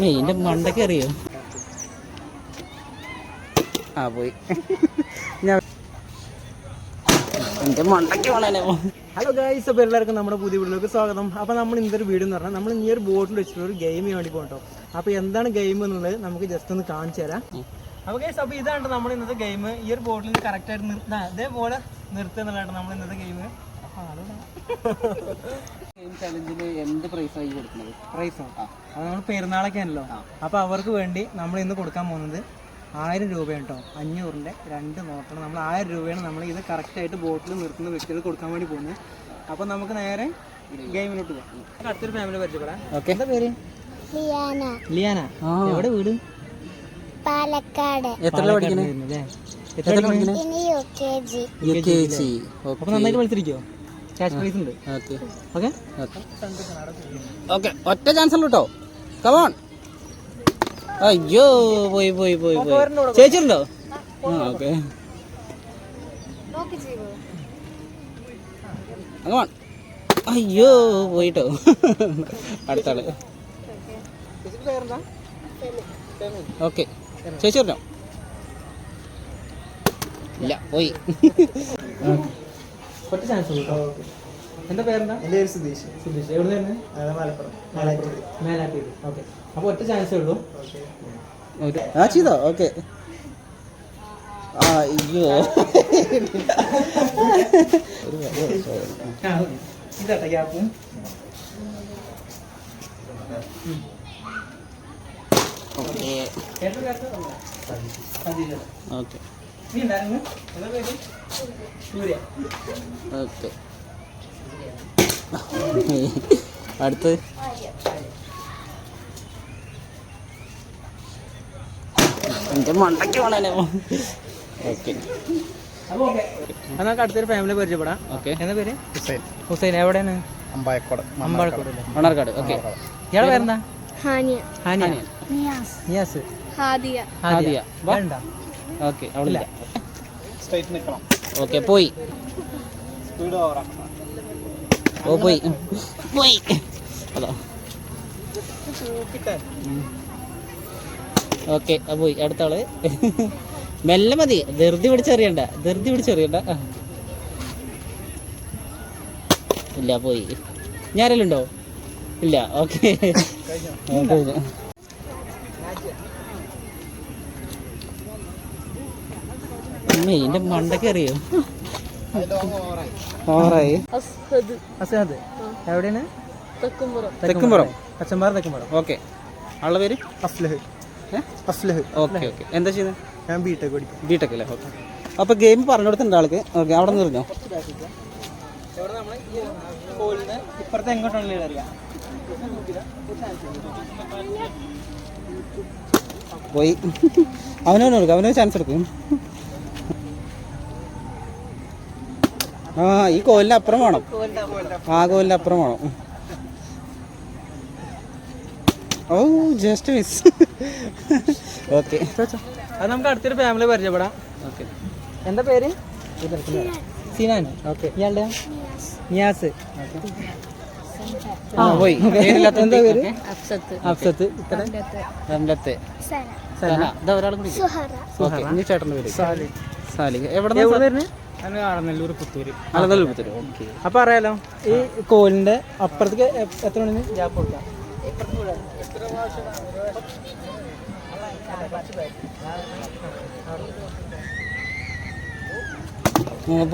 മെയിന്റെ മണ്ടൊക്കെ അറിയോ? ആ പോയി. ഞാൻ എന്റെ മണ്ടയ്ക്ക് വേണേ ഹലോ ഗൈസ് അപ്പോൾ എല്ലാവർക്കും നമ്മുടെ പുതിയ വീഡിയോയിലേക്ക് സ്വാഗതം. അപ്പോൾ നമ്മൾ ഇന്നൊരു വീഡിയോ എന്ന് പറഞ്ഞാൽ നമ്മൾ ഈ ഒരു ബോട്ടിൽ വെച്ചിട്ട് ഒരു ഗെയിമിന് വേണ്ടി പോകട്ടോ അപ്പോൾ എന്താണ് ഗെയിം എന്നുള്ളത് നമുക്ക് ജസ്റ്റ് ഒന്ന് കാണിച്ചു തരാം. അപ്പോൾ ഗൈസ് അപ്പോൾ ഇതാണ് നമ്മൾ ഇന്നത്തെ ഗെയിം ഈ ഒരു ബോട്ടിൽ കറക്റ്റായിട്ട് നിർത്താം അതേപോലെ നിർത്തുക എന്നുള്ളതാണ് നമ്മൾ ഇന്നത്തെ ഗെയിം എന്ത് പ്രൈസായി കൊടുക്കുന്നത്? പ്രൈസോ അത് നമ്മൾ പെരുന്നാളൊക്കെ ആണല്ലോ. അപ്പോൾ അവർക്ക് വേണ്ടി നമ്മൾ ഇന്ന് കൊടുക്കാൻ പോകുന്നത് ആയിരം രൂപയാണ് കേട്ടോ അഞ്ഞൂറിന്റെ രണ്ട് നോട്ടാണ് നമ്മൾ ആയിരം രൂപയാണ് നമ്മൾ ഇത് കറക്റ്റായിട്ട് ബോട്ടിൽ നിർത്തുന്ന വ്യക്തികൾ കൊടുക്കാൻ വേണ്ടി പോകുന്നത്. അപ്പോൾ നമുക്ക് നേരെ ഗെയിമിലോട്ട് പോകാം. അടുത്തൊരു ഫാമിലി പരിചയപ്പെടാം. ഓക്കെ എന്താ പേര്? ലിയാന. ലിയാന. എവിടെ വീട്? പാലക്കാട്. എത്ര പഠിക്കുന്നത് അപ്പൊ നന്നായിട്ട് മത്സരിക്കോ ക്യാഷ് പ്രൈസ് ഉണ്ട്. ഓക്കെ. ഓക്കെ. ഓക്കെ ഒറ്റ ചാൻസ് ഉള്ളൂ കേട്ടോ കമോൺ അയ്യോ പോയി പോയി പോയി പോയി. ചേച്ചിണ്ടോ ആ ഓക്കെ. കമോൺ അയ്യോ പോയിട്ടോ. അടുത്ത ആൾ ഓക്കെ. ചേച്ചി പറഞ്ഞോ? ഇല്ല പോയി. ഒറ്റ ചാൻസ് ഉള്ളൂ കേട്ടോ. എന്താ പേരെന്താ? എന്റെ പേര് സുധീഷ്. സുധീഷ്. എവിടെ നിന്ന് മലപ്പുറം. മേലാറ്റൂര് ഓക്കെ. അപ്പോൾ ഒറ്റ ചാൻസേ ഉള്ളൂ. ഒരു ആ ചെയ്തോ? ഓക്കെ. ആ അയ്യോ. ഇതാട്ടെ ഗ്യാപ്പും ഓക്കെ. ഓക്കെ. നീ ഉണ്ടായിരുന്നു എന്താ പേര്? സൂര്യ. ഓക്കെ. അടുത്ത് എന്റെ മണ്ടയ്ക്ക് വേണേ ഓക്കെ. അപ്പോൾ ഓക്കെ. അത് നമുക്ക് അടുത്തൊരു ഫാമിലി പരിചയപ്പെടാം. ഓക്കെ. എന്താ പേര്? ഹുസൈൻ. ഹുസൈൻ എവിടെയാണ്? അമ്പായക്കോട് അമ്പാഴക്കോട് മണ്ണാർക്കാട് മണർക്കാട് ഓക്കെ ഇയാളെ പേരെന്താ? ഹാനിയ. ഹാനിയ. നിയാസ് നിയാസ് ഹാദിയ. ഹാദിയ. വേണ്ട ഓക്കെ അവിടെ സ്ട്രൈറ്റ് നിൽക്കണം ഓക്കെ പോയി. സ്പീഡ് ഓ പോയി. പോയി. അതോ ഓക്കെ പോയി. അടുത്ത ആൾ. മെല്ലെ മതി. ധൃതി പിടിച്ചെറിയണ്ട ധൃതി പിടിച്ചെറിയണ്ട. ഇല്ല പോയി. ഞാരെല്ലുണ്ടോ ഇല്ല ഓക്കെ. മെയിന്റെ മണ്ടക്ക് അറിയോ? ഓറായി അസഹദ് എവിടെയാണ്? തെക്കുംപുറം. അച്ഛന്മാർ തെക്കുംപുറം. ഓക്കെ. ആളുടെ പേര്? അസ്ലഹ്. അസ്ലഹ്. Okay okay. എന്താ ചെയ്യുന്നത് ഞാൻ ബി ടെക് പഠിക്കും ബി ടെക് അല്ലേ ഓക്കെ. അപ്പോൾ ഗെയിം പറഞ്ഞു കൊടുത്തിട്ടുണ്ട് ആൾക്ക്? ഓക്കെ അവിടെ നിന്ന് കോളിന് ഇപ്പുറത്തെ എങ്ങോട്ടാണല്ലോ അറിയാം. പോയി. അവനവന് കൊടുക്കും അവനൊരു ചാൻസ് എടുക്കും. ആ ഈ കോലിന്റെ അപ്പുറം വേണം. ആ കോലിന്റെ അപ്പുറം വേണം. ഓ ജസ്റ്റ് മിസ് ഓക്കെ അത് നമുക്ക് അടുത്തൊരു ഫാമിലി പരിചയപ്പെടാം. ഓക്കെ എന്താ പേര്? സിനാൻ ഓക്കെ ഇയാളുടെ നിയാസ്. ആ പോയി. എന്താ പേര്? അഫ്സത്ത്. രണ്ടത്തെ ഇതാ ഒരാളും കൂടി സുഹറ. ഓക്കെ ഇനി ചേട്ടന്റെ പേര്. സാലിഹ്. എവിടെ എവിടെ വരുന്നത് ആടനെല്ലൂർ പുത്തൂര്. ഓക്കെ. അപ്പൊ അറിയാലോ ഈ കോലിന്റെ അപ്പുറത്തേക്ക് എത്ര മണി? ഗ്യാപ്പ് കൊടുക്കാം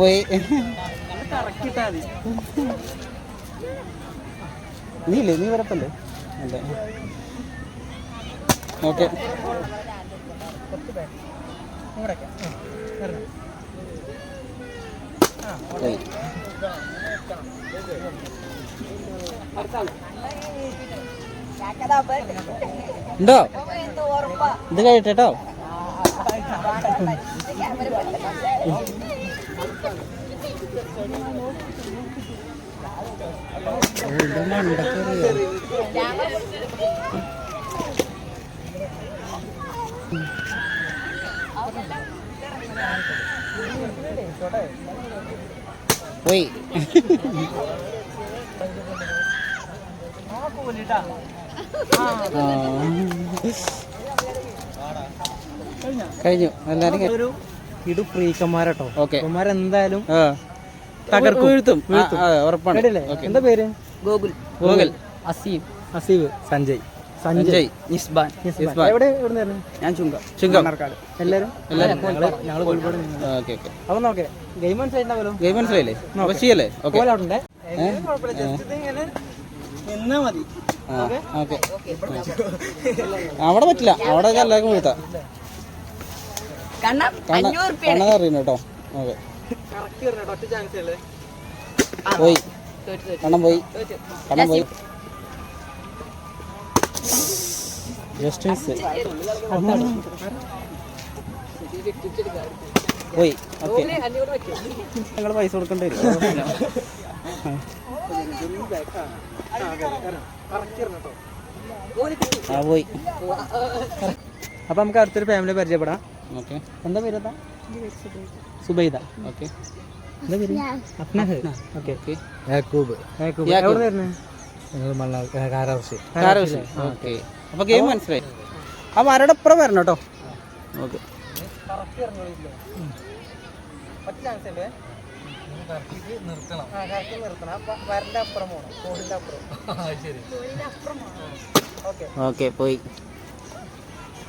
പോയി. നീ ഇല്ലേ? നീ വരപ്പല്ലേ അല്ലേ? ഓക്കെ. വരണം. പോയി ഉണ്ടോ? ഇത് കഴിയട്ടോ പോയി കഴിഞ്ഞു. എല്ലാരും ഇടു പ്രീക്കന്മാരട്ടോ. ഓക്കെ എന്തായാലും തകർക്കും. വീഴ്ത്തും. ഉറപ്പാണ്. എന്താ പേര്? ഗോകുൽ. ഗോകുൽ. അസീം. അസീബ് സഞ്ജയ്. സഞ്ജയ്. നിസ്ബാൻ. നിസ്ബാൻ. എവിടെ എവിടെ നിന്ന് ഞാൻ ചുങ്ക. ചുങ്ക. മണ്ണാർക്കാട്. എല്ലാവരും എല്ലാവരും ഞങ്ങൾ കോഴിക്കോട്. നിന്ന് ഓക്കെ ഓക്കെ. അപ്പോൾ നോക്കേ. ഗെയിം മനസ്സിലായിട്ടുണ്ടാവല്ലോ ഗെയിം മനസ്സിലായില്ലേ? അപ്പൊ ചെയ്യല്ലേ ഓക്കെ. പോലെ അവിടെ മതി. ഓക്കെ? അവിടെ പറ്റില്ല. അവിടെ എല്ലാവർക്കും വീഴ്ത്താം കണ്ണത് അറിയുന്നു കേട്ടോ. ഓക്കെ. പോയി. കണ്ണം പോയി. കണ്ണം പോയി. ജസ്റ്റ് മിസ് പോയി. ഓക്കെ. ഞങ്ങൾ പൈസ കൊടുക്കേണ്ടി? വരും ആ പോയി. അപ്പൊ നമുക്ക് അടുത്തൊരു ഫാമിലി പരിചയപ്പെടാം. ഓക്കെ. എന്താ പേര് എന്താ സുബൈദ. ഓക്കെ. എന്താ പേര്? അഫ്നഹ്. ഓക്കെ. ഓക്കെ. യാക്കൂബ്. യാക്കൂബ്. യാക്കൂബ്. എവിടെ വരുന്നത് കാരാവശ്യം കാരവശ്യം ഓക്കെ. അപ്പൊ ഗെയിം മനസ്സിലായി. ആ വരടെ അപ്പുറം വരണം കേട്ടോ നിർത്തണം ഓക്കെ. ഓക്കെ പോയി.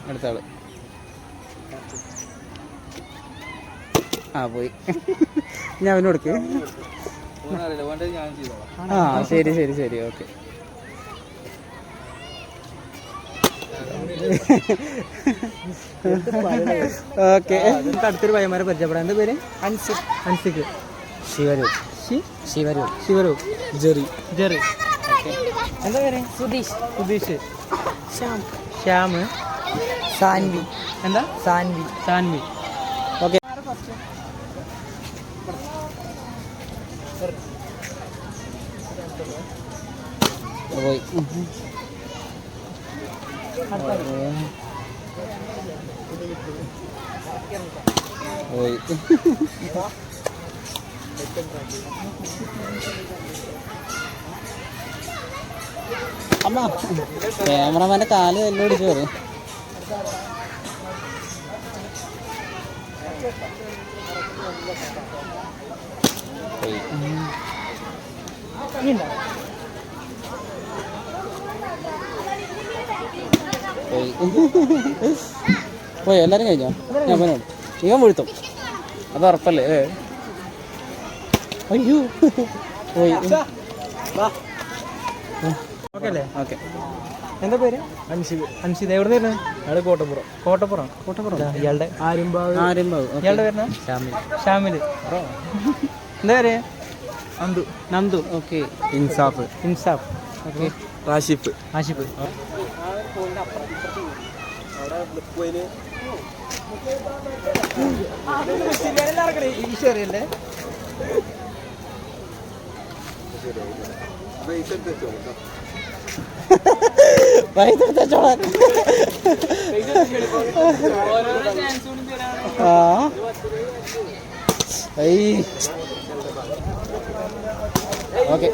അടുത്ത ആൾ. ആ പോയി. ഞാൻ അവനോടുക്കേ ആ ശരി ശരി ശരി. ഓക്കെ. ഓക്കെ നമുക്ക് അടുത്തൊരു പയ്യന്മാരെ പരിചയപ്പെടാം. എന്താ പേര്? അൻസിക്. അൻസിക്. ശിവരൂപ്. ശിവരൂപ്. ശിവരൂപ്. ജെറി. ജെറി. എന്താ പേര്? സുധീഷ്. സുധീഷ്. ശ്യാം. ശ്യാം. സാൻവി. എന്താ? സാൻവി. സാൻവി. അമ്മ ക്യാമറമാന്റെ കാൽ തല്ലോടിച്ചു പറയും. പോയി. എല്ലാരും കഴിഞ്ഞോ? ഞാൻ പറഞ്ഞു ഇവൻ മുഴുത്തും അത് ഉറപ്പല്ലേ. അയ്യോ. ഓക്കെ അല്ലേ ഓക്കെ. എന്താ പേര്? അൻഷിദ് അൻഷിദ് എവിടെ നിന്ന് അയാൾ കോട്ടപ്പുറം. കോട്ടപ്പുറം. കോട്ടപ്പുറം. ഇയാളുടെ ആര്യമ്പാവ്. ആരും ഇയാളുടെ പേരുന്ന? ഷാമിൽ എന്താ പേര്? നന്ദു. നന്ദു. ഓക്കെ. ഇൻസാഫ്. ഇൻസാഫ്. ഓക്കെ. റാഷിഫ് ആഷിഫ്. ഈശ്വരല്ലേ പൈസ എടുത്തോളാൻ ആ ഓക്കെ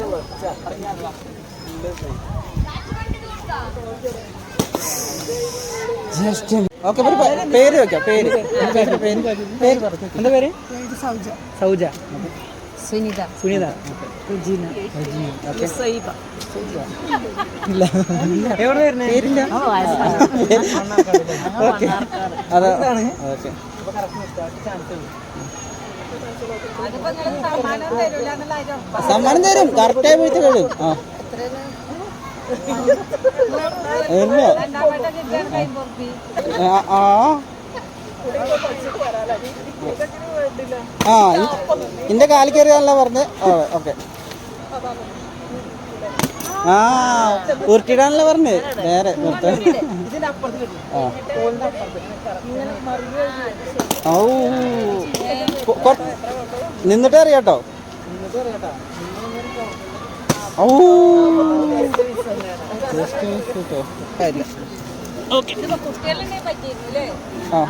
ജസ്റ്റ് ഓക്കെ പേര് വെക്കാം പേര് പേര് പേര് എന്താ പേര് സൗജ സൗജ സുനിത. സുനിത. റുജീന. സൈബ. ഇല്ല. എവിടെ വരുന്നത് പേരില്ല. ഓക്കെ. അതാ. ഓക്കെ. സമ്മാനം തരും. കറക്റ്റായി പോയിട്ട് കഴിയും ആ. ഇല്ല ആ, ആ എന്റെ കാലിൽ കയറിയാണല്ലോ പറഞ്ഞ്. ഓക്കെ. ആ ഉരുട്ടിടാണല്ലോ പറഞ്ഞ്. നേരെ നിർത്താൻ ഓ നിന്നിട്ട് അറിയാട്ടോ? ഓ ഓക്കെ. ആ.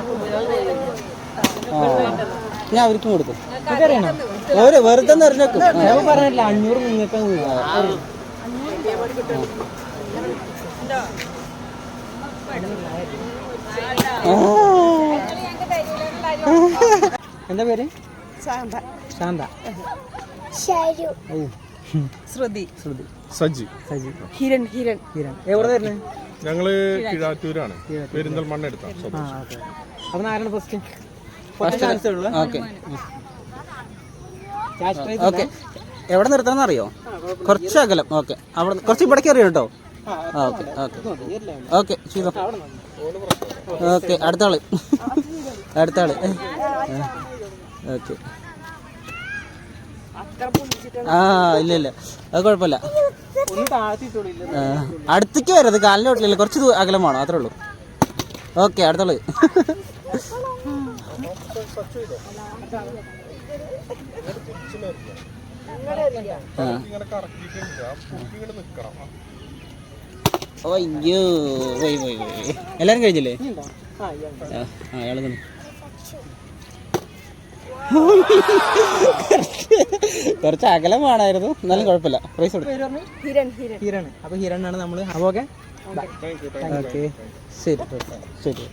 ഞാൻ അവർക്കും കൊടുക്കും ഒരു വെറുതെ നിറഞ്ഞേക്കും ഞാൻ പറഞ്ഞില്ല അഞ്ഞൂറ് നിങ്ങൾക്ക് എന്താ പേര്? ശാന്ത. ശാന്ത. ശരി. ശ്രുതി. ശ്രുതി. സജി. സജി. ഹിരൺ ഹിരൺ. ഹിരൺ. എവിടെ വരുന്നത് ഞങ്ങൾ കിഴാറ്റൂരാണ്. പെരിന്തൽമണ്ണ എടുത്ത ആ ഓക്കെ അപ്പം ആരാണ് ഫസ്റ്റ്. ഓക്കെ എവിടെ നിർത്തണം അറിയോ? കുറച്ച് അകലം. ഓക്കെ അവിടെ കുറച്ച് ഇവിടേക്ക് അറിയോ കേട്ടോ? ഓക്കെ ഓക്കെ ഓക്കെ ചെയ്തോ. ഓക്കെ അടുത്ത ആൾ. അടുത്ത ആൾ. ഓക്കെ ആ ഇല്ല ഇല്ല അത് കുഴപ്പമില്ല. അടുത്തേക്ക് വരരുത്. കാലിന്റെ വീട്ടിലില്ല കുറച്ച് അകലം വേണം. അത്രേ ഉള്ളൂ. ഓക്കെ അടുത്തുള്ളത് അയ്യോ. എല്ലാരും കഴിഞ്ഞില്ലേ? ഉണ്ടോ ആ ഇയാൾ ആ ആ, അയാൾ നിന്ന് കുറച്ച് അകലം വേണമായിരുന്നു എന്നാലും കുഴപ്പമില്ല. പ്രൈസ് കൊടുക്കും. ഹിരൺ അപ്പോൾ ഹിരൺ. ആണ് നമ്മൾ അപ്പോൾ ഓക്കെ ശരി. ശരി.